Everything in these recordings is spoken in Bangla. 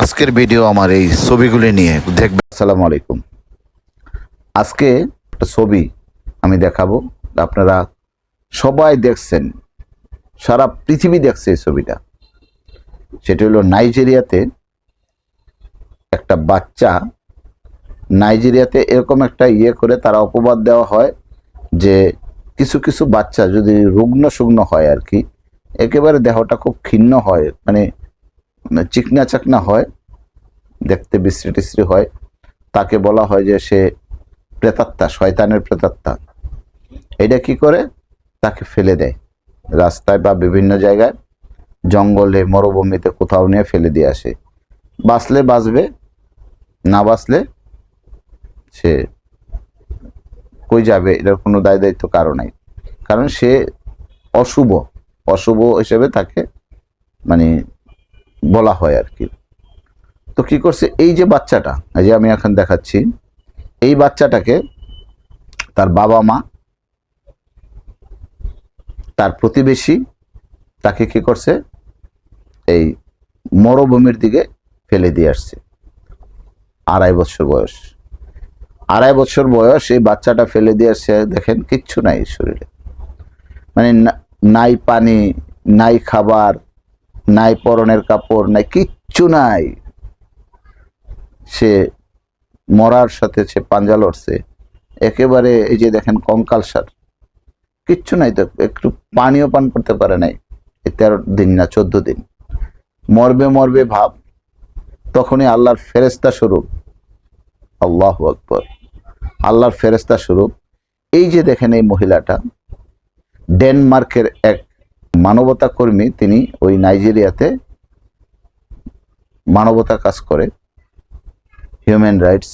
আজকের ভিডিও আমার এই ছবিগুলি নিয়ে দেখবে আসসালামু আলাইকুম। আজকে একটা ছবি আমি দেখাবো। আপনারা সবাই দেখছেন, সারা পৃথিবী দেখছে এই ছবিটা। সেটা হলো নাইজেরিয়াতে একটা বাচ্চা, নাইজেরিয়াতে এরকম একটা ইয়ে করে তারা অপবাদ দেওয়া হয় যে কিছু কিছু বাচ্চা যদি রুগ্ন শুগ্ন হয় আর কি, একেবারে দেহটা খুব ক্ষীণ হয়। মানে চিকনা চাকনা হয়, দেখতে বিশ্রী টিশ্রী হয়। তাকে বলা হয় যে সে প্রেতাত্মা, শয়তানের প্রেতাত্মা। এটা কি করে? তাকে ফেলে দেয়। রাস্তায় বা বিভিন্ন জায়গায়, জঙ্গলে, মরুভূমিতে কোথাও নিয়ে ফেলে দিয়ে আসে। বাঁচলে বাঁচবে, না বাঁচলে সে কই যাবে? এটার কোনো দায় দায়িত্ব কারও নাই। কারণ সে অশুভ অশুভ হিসেবে তাকে মানে বলা হয় আর কি। তো কি করছে? এই যে বাচ্চাটা, এই যে আমি এখন দেখাচ্ছি, এই বাচ্চাটাকে তার বাবা মা, তার প্রতিবেশী, তাকে কি করছে? এই মরুভূমির দিকে ফেলে দিয়ে আসছে। আড়াই বছর বয়স। আড়াই বছর বয়স, এই বাচ্চাটা ফেলে দিয়ে আসছে, দেখেন, কিচ্ছু নাই শরীরে। মানে নাই পানি, নাই খাবার নাই পরনের কাপড়, নাই কিচ্ছু নাই। সে মরার সাথে সে পাঞ্জা লড়ছে। একেবারে এই যে দেখেন কঙ্কাল সার। কিচ্ছু নাই তো, একটু পানিও পান করতে পারে নাই। তেরো দিন না চোদ্দ দিন। মরবে মরবে ভাব। তখনই আল্লাহর ফেরেস্তা স্বরূপ আল্লাহ আকবর। আল্লাহর ফেরেস্তা স্বরূপ এই যে দেখেন এই মহিলাটা, ডেনমার্কের এক মানবতা কর্মী তিনি ওই নাইজেরিয়াতে মানবতা কাজ করে, হিউম্যান রাইটস।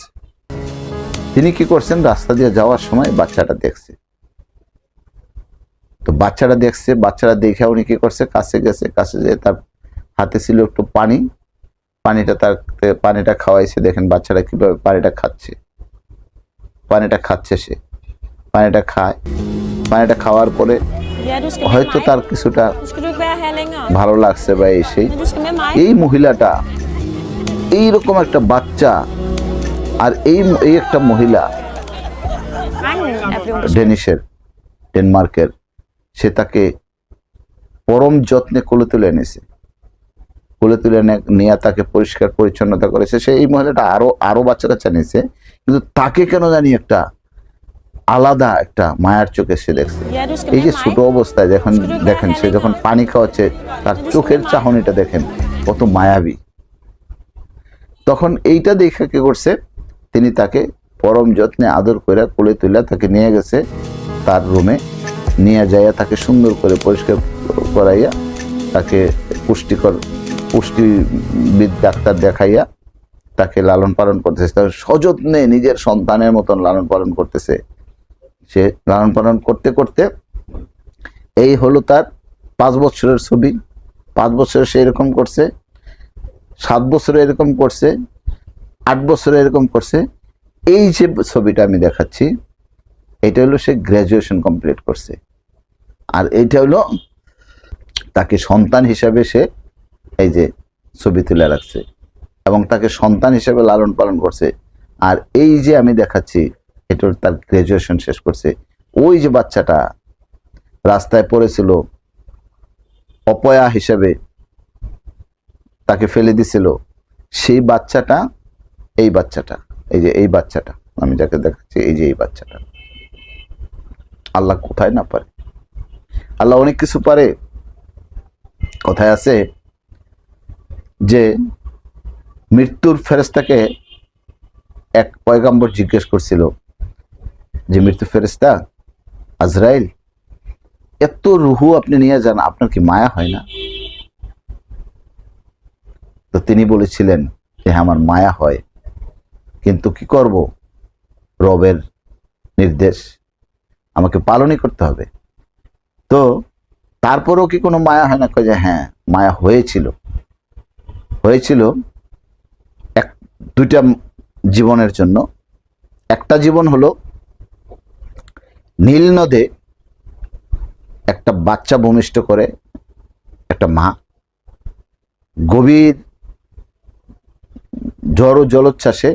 তিনি কি করছেন? রাস্তা দিয়ে যাওয়ার সময় বাচ্চাটা দেখছে। তো বাচ্চাটা দেখছে বাচ্চারা দেখে উনি কি করছে? কাছে গেছে, কাছে যেয়ে তার হাতে ছিল একটু পানি। পানিটা তার, পানিটা খাওয়াইছে। দেখেন বাচ্চারা কীভাবে পানিটা খাচ্ছে। পানিটা খাচ্ছে সে। পানিটা খায়। পানিটা খাওয়ার পরে হয়তো তার কিছুটা. ভালো লাগছে বা এই সেই. এই মহিলাটা এইরকম একটা বাচ্চা আর এই এই একটা মহিলা ডেনিশের ডেনমার্কের সে তাকে পরম যত্নে কোলে তুলে এনেছে কোলে তুলে এনে- নিয়ে তাকে পরিষ্কার পরিচ্ছন্নতা করেছে সে এই মহিলাটা আরও আরও বাচ্চা কাচ্চা নিয়েছে কিন্তু তাকে কেন জানি একটা আলাদা একটা মায়ার চোখে সে দেখছে। এই যে med ছোট অবস্থায় যখন দেখেন সে যখন পানি খাওয়াচ্ছে তার চোখের চাহনিটা দেখেন কত মায়াবী। তখন এইটা দেখে কি করছে তিনি তাকে পরম যত্নে আদর করে কোলে তুলে তাকে নিয়ে গেছে তার রুমে নিয়ে যাইয়া তাকে সুন্দর করে পরিষ্কার করাইয়া তাকে পুষ্টিকর পুষ্টিবিদ ডাক্তার দেখাইয়া তাকে লালন পালন করতেছে। তার সযত্নে নিজের সন্তানের মতন লালন পালন করতেছে। সে লালন পালন করতে করতে এই হলো তার পাঁচ বছরের ছবি। পাঁচ বছরে সে এরকম করছে, সাত বছরে এরকম করছে, আট বছরে এরকম করছে। এই যে ছবিটা আমি দেখাচ্ছি, এটা হলো সে গ্র্যাজুয়েশন কমপ্লিট করছে। আর এইটা হলো তাকে সন্তান হিসাবে সে এই যে ছবি তুলে রাখছে এবং তাকে সন্তান হিসেবে লালন পালন করছে। আর এই যে আমি দেখাচ্ছি এটা তার গ্র্যাজুয়েশন শেষ করছে। ওই যে বাচ্চাটা রাস্তায় পড়েছিল, অপয়া হিসেবে তাকে ফেলে দিছিল, সেই বাচ্চাটা এই বাচ্চাটা, এই যে এই বাচ্চাটা, আমি যাকে দেখাচ্ছি, এই যে এই বাচ্চাটা। আল্লাহ কোথায় না পারে? আল্লাহ অনেক কিছু পারে। কথায় আছে যে, মৃত্যুর ফেরেস্তাকে এক পয়গাম্বর জিজ্ঞেস করছিল যে মৃত্যু ফেরেস্তা আজরাইল, এত রুহু আপনি নিয়ে যান, আপনার কি মায়া হয় না? তো তিনি বলেছিলেন যে আমার মায়া হয়, কিন্তু কি করব? রবের নির্দেশ আমাকে পালনই করতে হবে। তো তারপরেও কি কোনো মায়া হয় না? যে হ্যাঁ মায়া হয়েছিল। হয়েছিল এক, দুইটা জীবনের জন্য। একটা জীবন হলো নীল নদে একটা বাচ্চা ভূমিষ্ঠ করে, একটা মা। গভীর ঝড় জলোচ্ছ্বাসে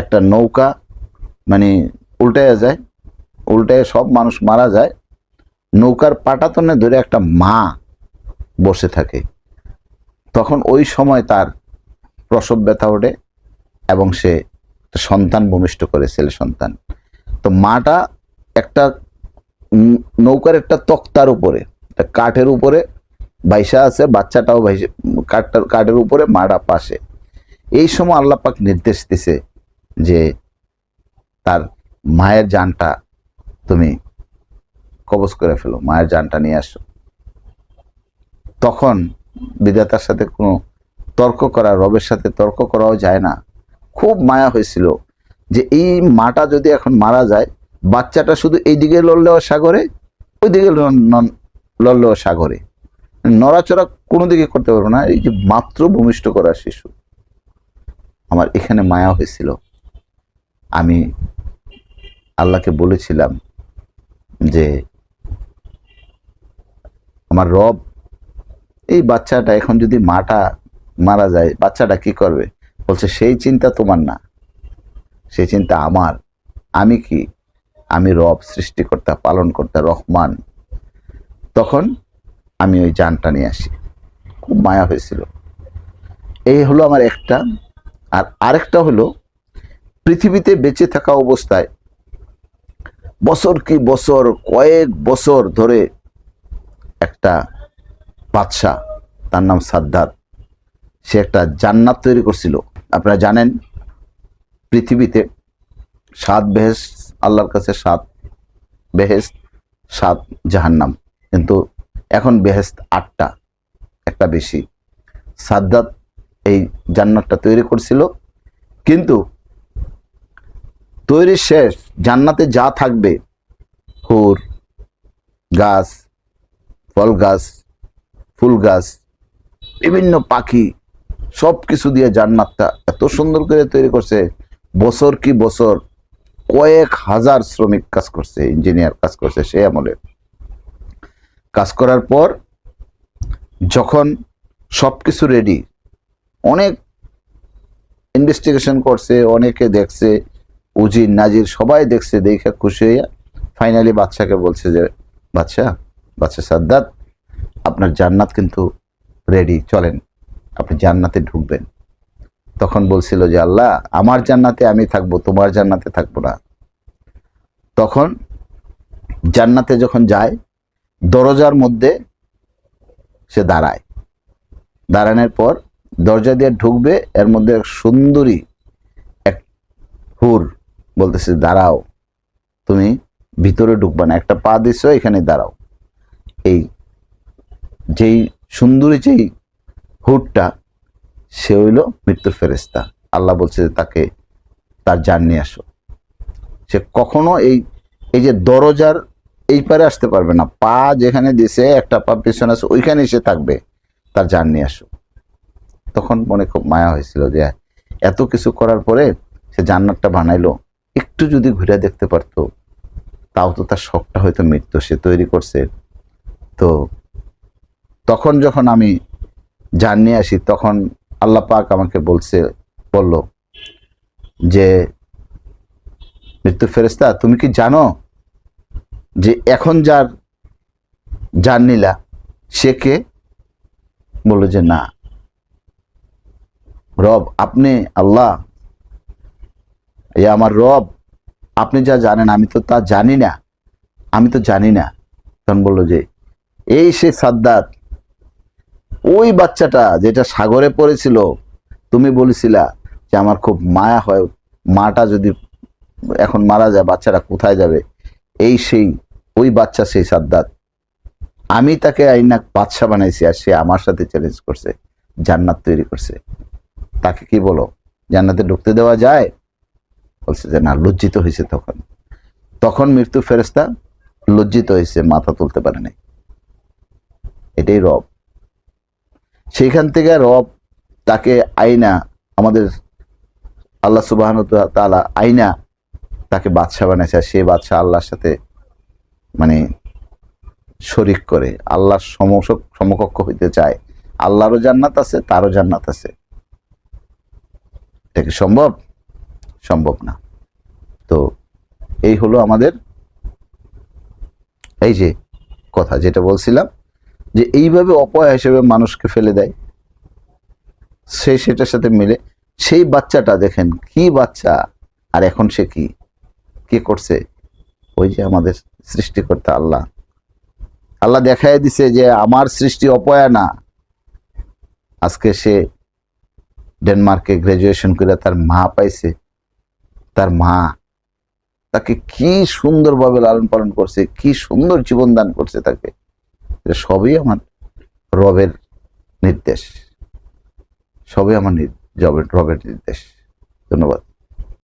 একটা নৌকা মানে উল্টাইয়া যায়, উল্টায় সব মানুষ মারা যায়। নৌকার পাটাতনে ধরে একটা মা বসে থাকে। তখন ওই সময় তার প্রসব ব্যথা ওঠে এবং সে সন্তান ভূমিষ্ঠ করে, ছেলে সন্তান। তো মাটা একটা নৌকার একটা তক্তার উপরে কাঠের উপরে বাইসা আছে, বাচ্চাটাও ভাইসে কাঠটার কাঠের উপরে, মাটা পাশে। এই সময় আল্লাহ পাক নির্দেশ দিছে যে তার মায়ের জানটা তুমি কবজ করে ফেলো, মায়ের জানটা নিয়ে আসো। তখন বিধাতার সাথে কোনো তর্ক করা, রবের সাথে তর্ক করাও যায় না। খুব মায়া হয়েছিল যে এই মাটা যদি এখন মারা যায় বাচ্চাটা শুধু এই এইদিকে লড়লেও সাগরে ওইদিকে ল- ন- লড়লেও সাগরে। নড়াচড়া কোনো দিকে করতে পারব না, এই যে মাত্র ভূমিষ্ঠ করা শিশু। আমার এখানে মায়া হয়েছিল। আমি আল্লাহকে বলেছিলাম যে, আমার রব, এই বাচ্চাটা এখন যদি মাটা মারা যায়, বাচ্চাটা কি করবে? বলছে, সেই চিন্তা তোমার না। সেই চিন্তা আমার। আমি কি আমি রব, সৃষ্টিকর্তা পালন পালনকর্তা, রহমান। তখন আমি ওই যানটা নিয়ে আসি। খুব মায়া হয়েছিল। এই হলো আমার একটা। আর আরেকটা হলো, পৃথিবীতে বেঁচে থাকা অবস্থায় বছর কি বছর, কয়েক বছর ধরে একটা বাদশাহ, তার নাম সাদ্দাত, সে একটা জান্নাত তৈরি করছিল। আপনারা জানেন, পৃথিবীতে সাত বেহেস আল্লাহর কাছে সাত বেহেস্ত সাত জাহান্নাম। কিন্তু এখন বেহেস্ত আটটা, একটা বেশি। সাদ্দাত এই জান্নাতটা তৈরি করছিল। কিন্তু তৈরি শেষ, জান্নাতে যা থাকবে, হুর, গাছ, ফল গাছ, ফুল গাছ, বিভিন্ন পাখি সব কিছু দিয়ে জান্নাতটা এত সুন্দর করে তৈরি করছে। বছর কি বছর কয়েক হাজার শ্রমিক কাজ করছে ইঞ্জিনিয়ার কাজ করছে সে আমলে। কাজ করার পর যখন সব কিছু রেডি অনেক ইনভেস্টিগেশন করছে, অনেকে দেখছে, উজির, নাজির সবাই দেখছে, দেখে খুশি হইয়া ফাইনালি বাচ্চাকে বলছে যে বাচ্চা বাচ্চা সাদ্দাত, আপনার জান্নাত কিন্তু রেডি চলেন। আপনি জান্নাতে ঢুকবেন। তখন বলছিল যে, আল্লাহ, আমার জান্নাতে আমি থাকব, তোমার জান্নাতে থাকব না। তখন জান্নাতে যখন যায়, দরজার মধ্যে সে দাঁড়ায়। দাঁড়ানোর পর দরজা দিয়ে ঢুকবে, এর মধ্যে এক সুন্দরী, এক হুর বলতেছে, দাঁড়াও, তুমি ভিতরে ঢুকবা না, একটা পা দিছ এখানে দাঁড়াও। এই যেই সুন্দরী, যেই হুরটা সে হইল মৃত্যুর ফেরেস্তা আল্লাহ বলছে যে তাকে তার জান নিয়ে আসো। সে কখনো এই এই যে দরজার এই পারে আসতে পারবে না। পা যেখানে দিছে, একটা পা পেছনে আছে, ওইখানে এসে থাকবে, তার জান নিয়ে আসো। তখন মনে খুব মায়া হয়েছিল যে এত কিছু করার পরে সে জান্নাতটা বানাইলো। একটু যদি ঘুরে দেখতে পারতো, তাও তো তার শখটা হয়তো মৃত্যু, সে তৈরি করছে। তো তখন যখন আমি জান নিয়ে আসি, তখন আল্লাহ পাক আমাকে বলছে, বলল যে মৃত্যু ফেরেস্তা তুমি কি জানো যে এখন যার জান নিলা সে কে? বলল যে, না। রব, আপনি আল্লাহ। এ আমার রব, আপনি যা জানেন, আমি তো তা জানি না। আমি তো জানি না। তখন বলল যে, এই সে সাদ্দাত ওই বাচ্চাটা যেটা সাগরে পড়েছিল, তুমি বলেছিলা যে আমার খুব মায়া হয়, মাটা যদি এখন মারা যায়, বাচ্চাটা কোথায় যাবে? এই সেই, ওই বাচ্চা সেই সাদ্দাত। আমি তাকে আইনাক বাদশা বানাইছি আর সে আমার সাথে চ্যালেঞ্জ করছে, জান্নাত তৈরি করছে। তাকে কি বলো? জান্নাতে ঢুকতে দেওয়া যায়? বলছে যে না, লজ্জিত হয়েছে তখন। তখন মৃত্যু ফেরেস্তা লজ্জিত হয়েছে, মাথা তুলতে পারে নাই এটাই রব। সেইখান থেকে রব তাকে আইনা, আমাদের আল্লাহ সুবাহ তালা আইনা তাকে বাদশাহ বানাইছে। আর সে বাদশাহ আল্লাহর সাথে মানে শরিক করে। আল্লাহর সমসক সমকক্ষ হইতে চায়। আল্লাহরও জান্নাত আছে, তারও জান্নাত আছে। এটা কি সম্ভব? সম্ভব না। তো এই হলো আমাদের এই যে কথা যেটা বলছিলাম যে এইভাবে অপয়া হিসেবে মানুষকে ফেলে দেয়, সে সেটার সাথে মিলে। সেই বাচ্চাটা দেখেন, কি বাচ্চা? আর এখন সে কি? কি করছে? ওই যে আমাদের সৃষ্টিকর্তা আল্লাহ। আল্লাহ দেখাই দিছে যে আমার সৃষ্টি অপয়া না। আজকে সে ডেনমার্কে গ্রাজুয়েশন করে তার মা পাইছে। তার মা তাকে কি সুন্দরভাবে লালন পালন করছে, কি সুন্দর জীবন দান করছে তাকে। সবই আমার রবের নির্দেশ। সবই আমার জবের রবের নির্দেশ। ধন্যবাদ।